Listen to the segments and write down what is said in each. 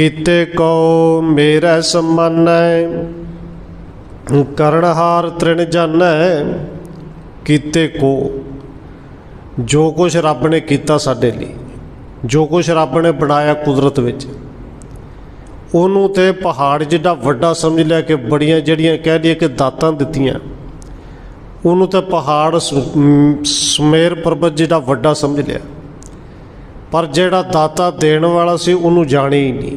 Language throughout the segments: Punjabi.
ਕੀਤੇ ਕੋ ਮੇਰਾ ਸਮਾਨੈ ਕਰਨਹਾਰ ਤ੍ਰਿਣ ਜਾਣੈ, ਕੀਤੇ ਕੋ। ਜੋ ਕੁਛ ਰੱਬ ਨੇ ਕੀਤਾ ਸਾਡੇ ਲਈ, ਜੋ ਕੁਛ ਰੱਬ ਨੇ ਬਣਾਇਆ ਕੁਦਰਤ ਵਿੱਚ, ਉਹਨੂੰ ਤੇ ਪਹਾੜ ਜਿੱਡਾ ਵੱਡਾ ਸਮਝ ਲਿਆ ਕਿ ਬੜੀਆਂ ਜਿਹੜੀਆਂ ਕਹਿ ਲਈਏ ਕਿ ਦਾਤਾਂ ਦਿੱਤੀਆਂ, ਉਹਨੂੰ ਤਾਂ ਪਹਾੜ ਸ- ਸੁਮੇਰ ਪਰਬਤ ਜਿਹੜਾ ਵੱਡਾ ਸਮਝ ਲਿਆ। ਪਰ ਜਿਹੜਾ ਦਾਤਾ ਦੇਣ ਵਾਲਾ ਸੀ, ਉਹਨੂੰ ਜਾਣੇ ਹੀ ਨਹੀਂ।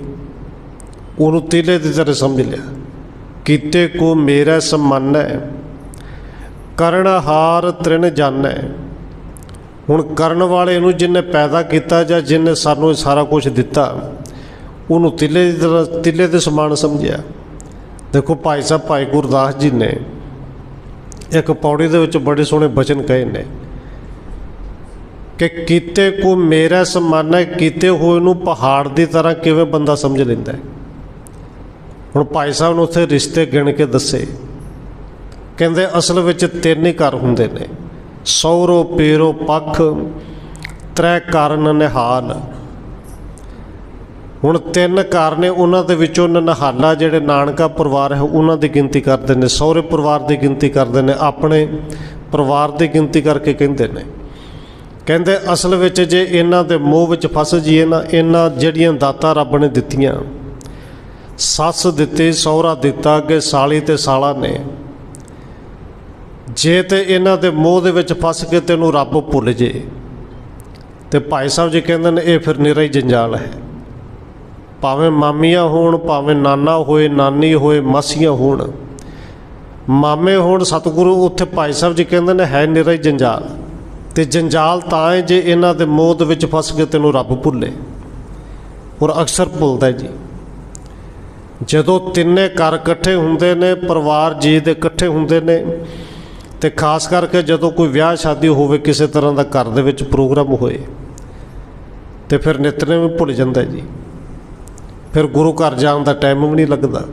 ਉਹਨੂੰ ਤੀਲੇ ਦੀ ਤਰ੍ਹਾਂ ਸਮਝ ਲਿਆ। ਕੀਤੇ ਕੋ ਮੇਰਾ ਸਮਾਨੈ ਕਰਨ ਹਾਰ ਤ੍ਰਿਣ ਜਾਣੈ ਹੁਣ ਕਰਨ ਵਾਲੇ ਨੂੰ ਜਿਨੇ ਪੈਦਾ ਕੀਤਾ ਜਾਂ ਜਿਨੇ ਸਾਨੂੰ ਸਾਰਾ ਕੁਝ ਦਿੱਤਾ, ਉਹਨੂੰ ਤਿੱਲੇ ਦੀ ਤਰ੍ਹਾਂ, ਤਿੱਲੇ ਦੇ ਸਮਾਨ ਸਮਝਿਆ। ਦੇਖੋ ਭਾਈ ਸਾਹਿਬ, ਭਾਈ ਗੁਰਦਾਸ ਜੀ ਨੇ ਇੱਕ ਪੌੜੀ ਦੇ ਵਿੱਚ ਬੜੇ ਸੋਹਣੇ ਬਚਨ ਕਹੇ ਨੇ। ਕਿ ਕੀਤੇ ਕੋ ਮੇਰਾ ਸਮਾਨ ਹੈ, ਕੀਤੇ ਹੋਏ ਨੂੰ ਪਹਾੜ ਦੀ ਤਰ੍ਹਾਂ ਕਿਵੇਂ ਬੰਦਾ ਸਮਝ ਲੈਂਦਾ ਹੈ? ਹੁਣ ਭਾਈ ਸਾਹਿਬ ਨੂੰ ਉੱਥੇ ਰਿਸ਼ਤੇ ਗਿਣ ਕੇ ਦੱਸੇ। ਕਹਿੰਦੇ ਅਸਲ ਵਿੱਚ ਤਿੰਨ ਹੀ ਘਰ ਹੁੰਦੇ ਨੇ। ਸੌਰੋ, ਪੇਰੋ, ਪੱਖ, ਤ੍ਰੈ ਕਾਰਨ, ਨਿਹਾਲ। ਹੁਣ ਤਿੰਨ ਘਰ ਨੇ, ਉਹਨਾਂ ਦੇ ਵਿੱਚੋਂ ਨਨਹਾਲਾ ਜਿਹੜੇ ਨਾਨਕਾ ਪਰਿਵਾਰ ਹੈ, ਉਹਨਾਂ ਦੀ ਗਿਣਤੀ ਕਰਦੇ ਨੇ। ਸਹੁਰੇ ਪਰਿਵਾਰ ਦੀ ਗਿਣਤੀ ਕਰਦੇ ਨੇ। ਆਪਣੇ ਪਰਿਵਾਰ ਦੀ ਗਿਣਤੀ ਕਰਕੇ ਕਹਿੰਦੇ ਨੇ। ਕਹਿੰਦੇ ਅਸਲ ਵਿੱਚ ਜੇ ਇਹਨਾਂ ਦੇ ਮੋਹ ਵਿੱਚ ਫਸ ਜੀਏ ਨਾ, ਇਹਨਾਂ ਜਿਹੜੀਆਂ ਦਾਤਾਂ ਰੱਬ ਨੇ ਦਿੱਤੀਆਂ, ਸੱਸ ਦਿੱਤੀ, ਸਹੁਰਾ ਦਿੱਤਾ, ਅੱਗੇ ਸਾਲੀ ਤੇ ਸਾਲਾ ਨੇ, ਜੇ ਤੇ ਇਹਨਾਂ ਦੇ ਮੋਹ ਦੇ ਵਿੱਚ ਫਸ ਕੇ ਤੈਨੂੰ ਰੱਬ ਭੁੱਲ ਜੇ, ਤੇ ਭਾਈ ਸਾਹਿਬ ਜੀ ਕਹਿੰਦੇ ਨੇ, ਇਹ ਫਿਰ ਨਿਰਾ ਹੀ ਜੰਜਾਲ ਹੈ। ਭਾਵੇਂ ਮਾਮੀਆਂ ਹੋਣ, ਭਾਵੇਂ ਨਾਨਾ ਹੋਏ, ਨਾਨੀ ਹੋਏ, ਮਾਸੀਆਂ ਹੋਣ, ਮਾਮੇ ਹੋਣ, ਸਤਿਗੁਰੂ ਉੱਥੇ ਭਾਈ ਸਾਹਿਬ ਜੀ ਕਹਿੰਦੇ ਨੇ, ਹੈ ਨਿਰਾ ਹੀ ਜੰਜਾਲ। ਤੇ ਜੰਜਾਲ ਤਾਂ ਹੈ ਜੇ ਇਹਨਾਂ ਦੇ ਮੋਹ ਦੇ ਵਿੱਚ ਫਸ ਕੇ ਤੈਨੂੰ ਰੱਬ ਭੁੱਲੇ। ਔਰ ਅਕਸਰ ਭੁੱਲਦਾ ਜੀ। ਜਦੋਂ ਤਿੰਨੇ ਘਰ ਇਕੱਠੇ ਹੁੰਦੇ ਨੇ, ਪਰਿਵਾਰ ਜੀ ਦੇ ਇਕੱਠੇ ਹੁੰਦੇ ਨੇ, ਤੇ ਖਾਸ ਕਰਕੇ ਜਦੋਂ ਕੋਈ ਵਿਆਹ ਸ਼ਾਦੀ ਹੋਵੇ, ਕਿਸੇ ਤਰ੍ਹਾਂ ਦਾ ਘਰ ਦੇ ਵਿੱਚ ਪ੍ਰੋਗਰਾਮ ਹੋਏ, ਤੇ ਫਿਰ ਨਿਤਨੇਮ ਵੀ ਭੁੱਲ ਜਾਂਦਾ ਜੀ। ਫਿਰ ਗੁਰੂ ਘਰ ਜਾਣ ਦਾ ਟਾਈਮ ਵੀ ਨਹੀਂ ਲੱਗਦਾ।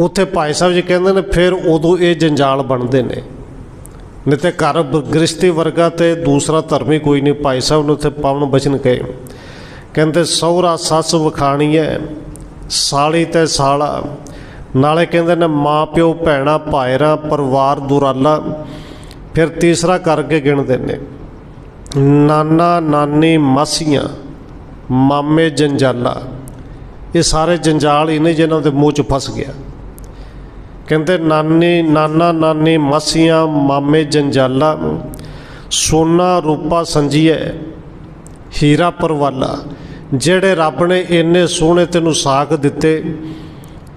ਉੱਥੇ ਭਾਈ ਸਾਹਿਬ ਜੀ ਕਹਿੰਦੇ ਨੇ, ਫਿਰ ਉਦੋਂ ਇਹ ਜੰਜਾਲ ਬਣਦੇ ਨੇ। ਨਹੀਂ ਤੇ ਘਰ ਬ- ਗ੍ਰਸਤੀ ਵਰਗਾ ਤੇ ਦੂਸਰਾ ਧਰਮ ਹੀ ਕੋਈ ਨਹੀਂ। ਭਾਈ ਸਾਹਿਬ ਨੇ ਉੱਥੇ ਪਾਵਨ ਬਚਨ ਕਹੇ। ਕਹਿੰਦੇ, ਸਹੁਰਾ, ਸੱਸ ਵਖਾਣੀ ਹੈ ਸਾਲੀ ਤੇ ਸਾਲਾ। ਨਾਲੇ ਕਹਿੰਦੇ ਨੇ, ਮਾਂ, ਪਿਓ, ਭੈਣਾ ਭਾਇਰਾ ਪਰਿਵਾਰ, ਦੁਰਾਲਾ, ਫਿਰ ਤੀਸਰਾ ਕਰਕੇ ਗਿਣਦੇ ਨੇ। ਨਾਨਾ, ਨਾਨੀ, ਮਾਸੀਆਂ, ਮਾਮੇ, ਜੰਜਾਲਾ। ਇਹ ਸਾਰੇ ਜੰਜਾਲ ਹੀ ਨੇ ਜਿਹਨਾਂ ਦੇ ਮੂੰਹ 'ਚ ਫਸ ਗਿਆ। ਕਹਿੰਦੇ, ਨਾਨੀ, ਨਾਨਾ, ਨਾਨੀ, ਮਾਸੀਆਂ, ਮਾਮੇ, ਜੰਜਾਲਾ, ਸੋਨਾ ਰੂਪਾ ਸੰਜੀਐ, ਹੀਰਾ ਪਰਵਾਲਾ। ਜਿਹੜੇ ਰੱਬ ਨੇ ਇੰਨੇ ਸੋਹਣੇ ਤੈਨੂੰ ਸਾਖ ਦਿੱਤੇ,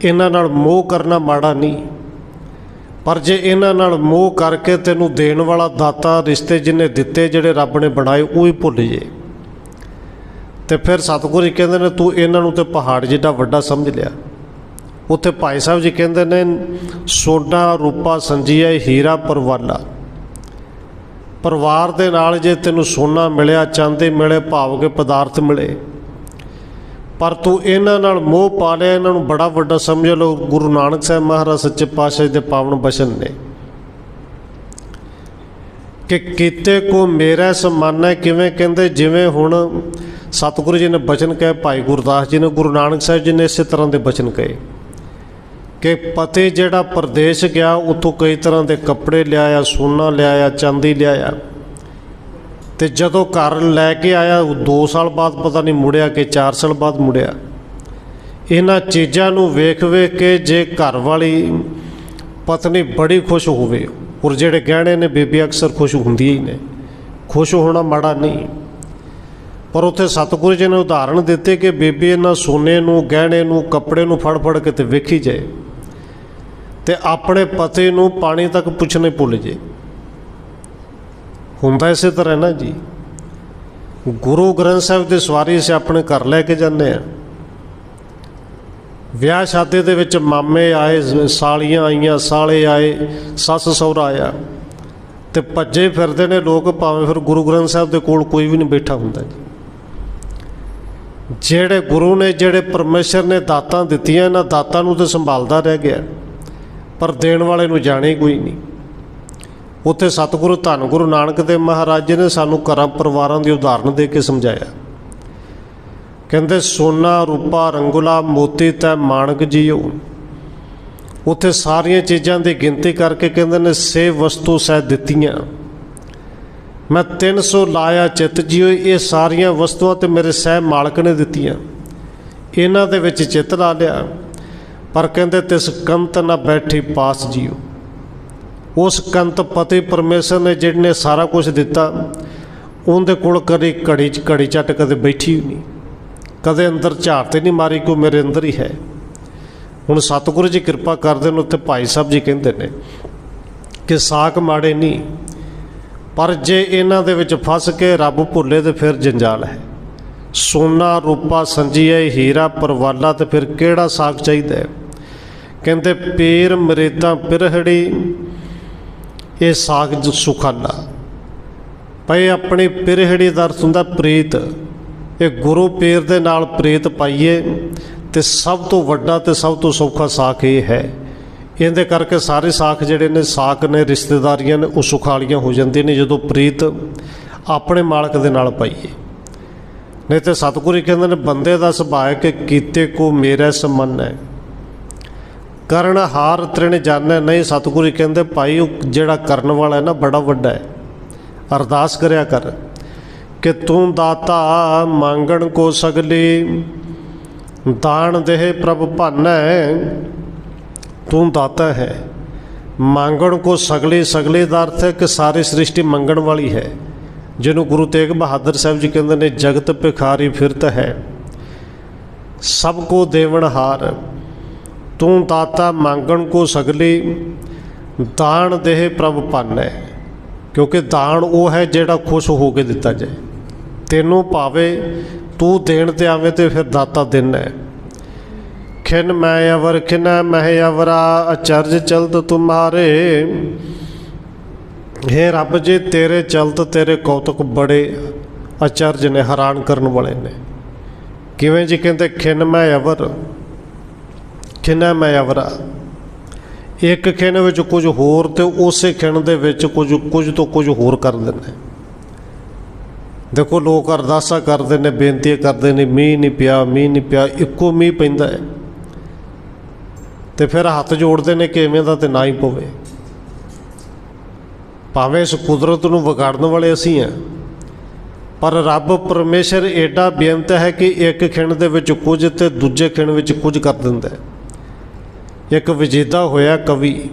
ਇਹਨਾਂ ਨਾਲ ਮੋਹ ਕਰਨਾ ਮਾੜਾ ਨਹੀਂ। ਪਰ ਜੇ ਇਹਨਾਂ ਨਾਲ ਮੋਹ ਕਰਕੇ ਤੈਨੂੰ ਦੇਣ ਵਾਲਾ ਦਾਤਾ, ਰਿਸ਼ਤੇ ਜਿਨੇ ਦਿੱਤੇ, ਜਿਹੜੇ ਰੱਬ ਨੇ ਬਣਾਏ, ਉਹ ਹੀ ਭੁੱਲ ਜੇ। ਤੇ ਫਿਰ ਸਤਿਗੁਰੂ ਜੀ ਕਹਿੰਦੇ ਨੇ, ਤੂੰ ਇਹਨਾਂ ਨੂੰ ਤੇ ਪਹਾੜ ਜਿੱਡਾ ਵੱਡਾ ਸਮਝ ਲਿਆ। ਉੱਥੇ ਭਾਈ ਸਾਹਿਬ ਜੀ ਕਹਿੰਦੇ ਨੇ ਸੋਨਾ ਰੂਪਾ ਸੰਜੀਆ ਹੀਰਾ ਪਰਵਾਲਾ। ਪਰਿਵਾਰ ਦੇ ਨਾਲ ਜੇ ਤੈਨੂੰ ਸੋਨਾ ਮਿਲਿਆ, ਚਾਂਦੀ ਮਿਲੇ, ਭਾਵ ਕੇ ਪਦਾਰਥ ਮਿਲੇ, ਪਰ ਤੂੰ ਇਹਨਾਂ ਨਾਲ ਮੋਹ ਪਾ ਲਿਆ, ਇਹਨਾਂ ਨੂੰ ਬੜਾ ਵੱਡਾ ਸਮਝ ਲਓ, ਗੁਰੂ ਨਾਨਕ ਸਾਹਿਬ ਮਹਾਰਾਜ ਸੱਚੇ ਪਾਤਸ਼ਾਹ ਜੀ ਦੇ ਪਾਵਨ ਬਚਨ ਨੇ। ਕਿ ਕੀਤੇ ਕੋ ਮੇਰਾ ਸਮਾਨਾ ਕਿਵੇਂ ਕਹਿੰਦੇ, ਜਿਵੇਂ ਹੁਣ ਸਤਿਗੁਰੂ ਜੀ ਨੇ ਬਚਨ ਕਹੇ, ਭਾਈ ਗੁਰਦਾਸ ਜੀ ਨੇ, ਗੁਰੂ ਨਾਨਕ ਸਾਹਿਬ ਜੀ ਨੇ ਇਸੇ ਤਰ੍ਹਾਂ ਦੇ ਬਚਨ ਕਹੇ। ਕਿ ਪਤੇ ਜਿਹੜਾ ਪ੍ਰਦੇਸ਼ ਗਿਆ, ਉੱਥੋਂ ਕਈ ਤਰ੍ਹਾਂ ਦੇ ਕੱਪੜੇ ਲਿਆਇਆ, ਸੋਨਾ ਲਿਆਇਆ, ਚਾਂਦੀ ਲਿਆਇਆ। ਤੇ ਜਦੋਂ ਘਰ ਲੈ ਕੇ ਆਇਆ 2 ਸਾਲ ਬਾਅਦ ਪਤਾ ਨਹੀਂ ਮੁੜਿਆ ਕਿ 4 ਸਾਲ ਬਾਅਦ ਮੁੜਿਆ। ਇਹਨਾਂ ਚੀਜ਼ਾਂ ਨੂੰ ਵੇਖ ਵੇਖ ਕੇ ਜੇ ਘਰ ਵਾਲੀ ਪਤਨੀ ਬੜੀ ਖੁਸ਼ ਹੋਵੇ, ਔਰ ਜਿਹੜੇ ਗਹਿਣੇ ਨੇ ਬੀਬੀ ਅਕਸਰ ਖੁਸ਼ ਹੁੰਦੀ ਹੀ ਨੇ। ਖੁਸ਼ ਹੋਣਾ ਮਾੜਾ ਨਹੀਂ। ਪਰ ਉੱਥੇ ਸਤਿਗੁਰੂ ਜੀ ਨੇ ਉਦਾਹਰਣ ਦਿੱਤੇ ਕਿ ਬੀਬੀ ਇਹਨਾਂ ਸੋਨੇ ਨੂੰ, ਗਹਿਣੇ ਨੂੰ, ਕੱਪੜੇ ਨੂੰ ਫੜ ਫੜ ਕੇ ਤੇ ਵੇਖੀ ਜਾਏ। ਤੇ ਆਪਣੇ ਪਤੀ ਨੂੰ ਪਾਣੀ ਤੱਕ ਪੁੱਛਣੇ ਭੁੱਲ ਜੇ। ਹੁੰਦਾ ਇਸੇ ਤਰ੍ਹਾਂ ਨਾ ਜੀ। ਗੁਰੂ ਗ੍ਰੰਥ ਸਾਹਿਬ ਦੇ ਸਵਾਰੀ ਅਸੀਂ ਆਪਣੇ ਘਰ ਲੈ ਕੇ ਜਾਂਦੇ ਆ ਵਿਆਹ ਸ਼ਾਦੀ ਦੇ ਵਿੱਚ ਮਾਮੇ ਆਏ, ਸਾਲੀਆਂ ਆਈਆਂ, ਸਾਲੇ ਆਏ, ਸੱਸ ਸਹੁਰਾ ਆਇਆ। ਤੇ ਭੱਜੇ ਫਿਰਦੇ ਨੇ ਲੋਕ, ਭਾਵੇਂ ਫਿਰ ਗੁਰੂ ਗ੍ਰੰਥ ਸਾਹਿਬ ਦੇ ਕੋਲ ਕੋਈ ਵੀ ਨਹੀਂ ਬੈਠਾ ਹੁੰਦਾ ਜੀ। ਜਿਹੜੇ ਗੁਰੂ ਨੇ, ਜਿਹੜੇ ਪਰਮੇਸ਼ਰ ਨੇ ਦਾਤਾਂ ਦਿੱਤੀਆਂ, ਇਹਨਾਂ ਦਾਤਾਂ ਨੂੰ ਤੇ ਸੰਭਾਲਦਾ ਰਹਿ ਗਿਆ। ਪਰ ਦੇਣ ਵਾਲੇ ਨੂੰ ਜਾਣੇ ਕੋਈ ਨਹੀਂ। ਉੱਥੇ ਸਤਿਗੁਰੂ ਧੰਨ ਗੁਰੂ ਨਾਨਕ ਦੇਵ ਮਹਾਰਾਜ ਜੀ ਨੇ ਸਾਨੂੰ ਘਰਾਂ ਪਰਿਵਾਰਾਂ ਦੀ ਉਦਾਹਰਨ ਦੇ ਕੇ ਸਮਝਾਇਆ। ਕਹਿੰਦੇ, ਸੋਨਾ, ਰੂਪਾ, ਰੰਗੁਲਾ, ਮੋਤੀ ਤੇ ਮਾਣਕ ਜੀਓ। ਉੱਥੇ ਸਾਰੀਆਂ ਚੀਜ਼ਾਂ ਦੀ ਗਿਣਤੀ ਕਰਕੇ ਕਹਿੰਦੇ ਨੇ, ਸੇ ਵਸਤੂ ਸਹਿ ਦਿੱਤੀਆਂ। ਮੈਂ 300 ਲਾਇਆ ਚਿੱਤ ਜੀਓ, ਇਹ ਸਾਰੀਆਂ ਵਸਤੂਆਂ ਤੇ ਮੇਰੇ ਸਹਿ ਮਾਲਕ ਨੇ ਦਿੱਤੀਆਂ। ਇਹਨਾਂ ਦੇ ਵਿੱਚ ਚਿੱਤ ਲਾ ਲਿਆ। ਪਰ ਕਹਿੰਦੇ ਤਿਸ ਕੰਤ ਨਾ ਬੈਠੀ ਪਾਸ ਜੀਓ। ਉਸ ਕੰਤ ਪਤੀ ਪਰਮੇਸ਼ਰ ਨੇ ਜਿਹਨੇ ਸਾਰਾ ਕੁਝ ਦਿੱਤਾ, ਉਹਦੇ ਕੋਲ ਕਦੇ ਘੜੀ ਚ ਘੜੀ ਚੱਟ ਕਦੇ ਬੈਠੀ ਹੀ ਨਹੀਂ। ਕਦੇ ਅੰਦਰ ਝਾੜ ਤੇ ਨਹੀਂ ਮਾਰੀ ਕੋ ਮੇਰੇ ਅੰਦਰ ਹੀ ਹੈ। ਹੁਣ ਸਤਿਗੁਰੂ ਜੀ ਕਿਰਪਾ ਕਰਦੇ ਨੇ, ਉੱਥੇ ਭਾਈ ਸਾਹਿਬ ਜੀ ਕਹਿੰਦੇ ਨੇ ਕਿ ਸਾਖ ਮਾੜੇ ਨਹੀਂ, ਪਰ ਜੇ ਇਹਨਾਂ ਦੇ ਵਿੱਚ ਫਸ ਕੇ ਰੱਬ ਭੁੱਲੇ ਤੇ ਫਿਰ ਜੰਜਾਲ ਹੈ। ਸੋਨਾ, ਰੂਪਾ ਸੰਜੀਏ ਹੀਰਾ, ਪਰਵਾਲਾ ਤੇ ਫਿਰ ਕਿਹੜਾ ਸਾਖ ਚਾਹੀਦਾ ਹੈ? ਕਹਿੰਦੇ, ਪੇਰ ਮਰੇਤਾ ਪਿਰਹੜੀ, ਇਹ ਸਾਗ ਸੁਖਾਲਾ ਪਏ ਆਪਣੀ ਪਿਰਹੜੀ ਦਾ ਅਰਥ ਹੁੰਦਾ ਪ੍ਰੀਤ। ਇਹ ਗੁਰੂ ਪੇਰ ਦੇ ਨਾਲ ਪ੍ਰੀਤ ਪਾਈਏ ਤੇ ਸਭ ਤੋਂ ਵੱਡਾ ਤੇ ਸਭ ਤੋਂ ਸੌਖਾ ਸਾਖ ਇਹ ਹੈ। ਇਹਦੇ ਕਰਕੇ ਸਾਰੇ ਸਾਖ ਜਿਹੜੇ ਨੇ ਸਾਖ ਨੇ, ਰਿਸ਼ਤੇਦਾਰੀਆਂ ਨੇ, ਉਹ ਸੁਖਾਲੀਆਂ ਹੋ ਜਾਂਦੀਆਂ ਨੇ ਜਦੋਂ ਪ੍ਰੀਤ ਆਪਣੇ ਮਾਲਕ ਦੇ ਨਾਲ ਪਾਈਏ। ਨਹੀਂ ਤੇ ਸਤਿਗੁਰੂ ਹੀ ਕਹਿੰਦੇ ਨੇ, ਬੰਦੇ ਦਾ ਸੁਭਾਅ ਕਿ ਕੀਤੇ ਕੋ ਮੇਰਾ ਸਮਨ ਹੈ। ਕਰਨ ਹਾਰ ਤ੍ਰਿਣ ਜਾਣੈ, ਨਹੀਂ ਸਤਿਗੁਰੂ ਹੀ ਕਹਿੰਦੇ, ਭਾਈ, ਉਹ ਜਿਹੜਾ ਕਰਨ ਵਾਲਾ ਹੈ ਨਾ, ਬੜਾ ਵੱਡਾ ਹੈ। ਅਰਦਾਸ ਕਰਿਆ ਕਰ ਕਿ ਤੂੰ ਦਾਤਾ ਮੰਗਣ ਕੋ ਸਗਲੀ, ਦਾਨ ਦੇਹ ਪ੍ਰਭ ਭਾਨੈ, ਤੂੰ ਦਾਤਾ ਹੈ। ਮੰਗਣ ਕੋ ਸਗਲੇ ਸਗਲੇ ਦਾ ਅਰਥ ਹੈ ਕਿ ਸਾਰੀ ਸ੍ਰਿਸ਼ਟੀ ਮੰਗਣ ਵਾਲੀ ਹੈ। ਜਿਹਨੂੰ ਗੁਰੂ ਤੇਗ ਬਹਾਦਰ ਸਾਹਿਬ ਜੀ ਕਹਿੰਦੇ ਨੇ, ਜਗਤ ਭਿਖਾਰੀ ਫਿਰਤ ਹੈ। ਸਭ ਕੋ ਦੇਵਨ ਹਾਰ। ਤੂੰ ਦਾਤਾ ਮੰਗਣ ਕੋ ਸਗਲੀ ਦਾਨ ਦੇਹ ਪ੍ਰਭ ਭਾਨੈ। ਕਿਉਂਕਿ ਦਾਨ ਉਹ ਹੈ ਜਿਹੜਾ ਖੁਸ਼ ਹੋ ਕੇ ਦਿੱਤਾ ਜਾਏ। ਤੈਨੂੰ ਭਾਵੇ ਤੂੰ ਦੇਣ ਤੇ ਆਵੇਂ ਤੇ ਫਿਰ ਦਾਤਾ ਦਿਨ। ਹੈ ਖਿਨ ਮੈਂ ਅਵਰ, ਖਿਨ ਮਹਿ ਅਵਰਾ, ਅਚਰਜ ਚਲਤ ਤੁਮਾਰੇ। हे ਰੱਬ ਜੀ, ਤੇਰੇ ਚਲਤ ਤੇਰੇ ਕੌਤਕ ਬੜੇ, ਅਚਰਜ ਨੇ ਹੈਰਾਨ ਕਰਨ ਵਾਲੇ ਨੇ। ਕਿਵੇਂ ਜੀ ਕਹਿੰਦੇ, ਖਿਨ ਮੈਂ ਅਵਰ ਖਿਨ ਮੈਂ ਅਵਰਾ। ਇੱਕ ਖਿਨ ਵਿੱਚ ਕੁਝ ਹੋਰ ਤੇ ਉਸੇ ਖਿਨ ਦੇ ਵਿੱਚ ਕੁਝ ਕੁਝ ਤੋਂ ਕੁਝ ਹੋਰ ਕਰ ਦਿੰਦੇ ਦੇਖੋ, ਲੋਕ ਅਰਦਾਸਾਂ ਕਰਦੇ ਨੇ ਬੇਨਤੀ ਕਰਦੇ ਨੇ, ਮੀਂਹ ਨਹੀਂ ਪਿਆ, ਮੀਂਹ ਨਹੀਂ ਪਿਆ, ਇੱਕੋ ਮੀਂਹ ਪੈਂਦਾ ਹੈ। ਤੇ ਫਿਰ ਹੱਥ ਜੋੜਦੇ ਨੇ ਕਿ ਐਵੇਂ ਦਾ ਤੇ ਨਾ ਹੀ ਪਵੇ। ਭਾਵੇਂ ਇਸ ਕੁਦਰਤ ਨੂੰ ਵਿਗਾੜਨ ਵਾਲੇ ਅਸੀਂ ਆ ਪਰ ਰੱਬ ਪਰਮੇਸ਼ਰ ਏਡਾ ਬੇਅੰਤ ਹੈ ਕਿ ਇੱਕ ਖਿਣ ਦੇ ਵਿੱਚ ਕੁਝ ਤੇ ਦੂਜੇ ਖਿਣ ਵਿੱਚ ਕੁਝ ਕਰ ਦਿੰਦਾ ਹੈ। ਇੱਕ ਵਿਜੇਤਾ ਹੋਇਆ ਕਵੀ।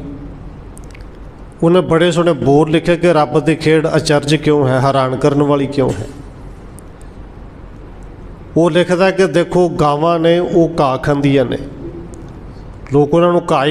ਉਹਨੇ ਬੜੇ ਸੋਹਣੇ ਬੋਲ ਲਿਖੇ ਕਿ ਰੱਬ ਦੀ ਖੇਡ ਅਚਰਜ ਕਿਉਂ ਹੈ, ਹੈਰਾਨ ਕਰਨ ਵਾਲੀ ਕਿਉਂ ਹੈ। ਉਹ ਲਿਖਦਾ ਕਿ ਦੇਖੋ ਗਾਵਾਂ ਨੇ ਉਹ ਘਾਹ ਖਾਂਦੀਆਂ ਨੇ। ਲੋਕ ਉਹਨਾਂ ਨੂੰ ਘਾਹ